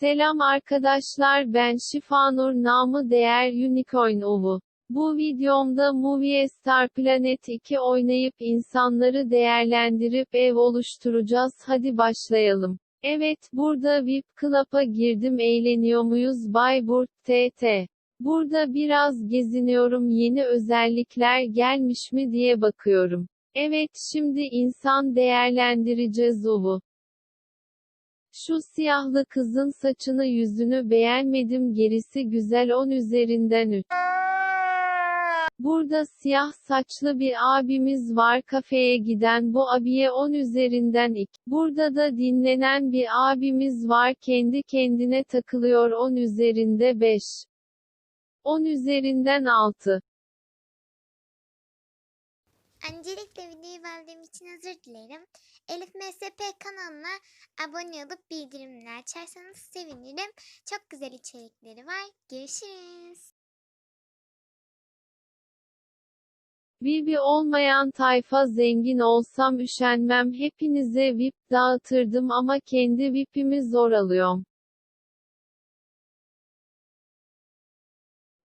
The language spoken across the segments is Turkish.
Selam arkadaşlar ben Şifanur namı değer Unicorn Ovu. Bu videomda Movie Star Planet 2 oynayıp insanları değerlendirip ev oluşturacağız hadi başlayalım. Evet burada VIP Club'a girdim eğleniyor muyuz Bayburt TT. Burada biraz geziniyorum yeni özellikler gelmiş mi diye bakıyorum. Evet şimdi insan değerlendireceğiz Ovu. Şu siyahlı kızın saçını yüzünü beğenmedim gerisi güzel 10 üzerinden 3. Burada siyah saçlı bir abimiz var kafeye giden bu abiye 10 üzerinden 2. Burada da dinlenen bir abimiz var kendi kendine takılıyor 10 üzerinde 5. 10 üzerinden 6. Öncelikle videoyu böldüğüm için özür dilerim. Elif MSP kanalına abone olup bildirimleri açarsanız sevinirim. Çok güzel içerikleri var. Görüşürüz. Vivi olmayan tayfa zengin olsam üşenmem hepinize VIP dağıtırdım ama kendi VIP'imi zor alıyorum.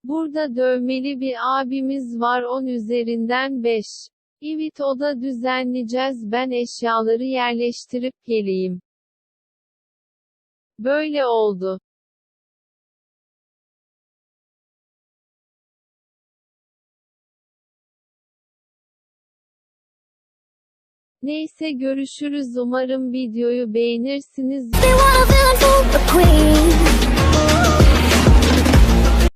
Burada dövmeli bir abimiz var 10 üzerinden 5. Evet oda düzenleyeceğiz ben eşyaları yerleştirip geleyim. Böyle oldu. Neyse görüşürüz umarım videoyu beğenirsiniz.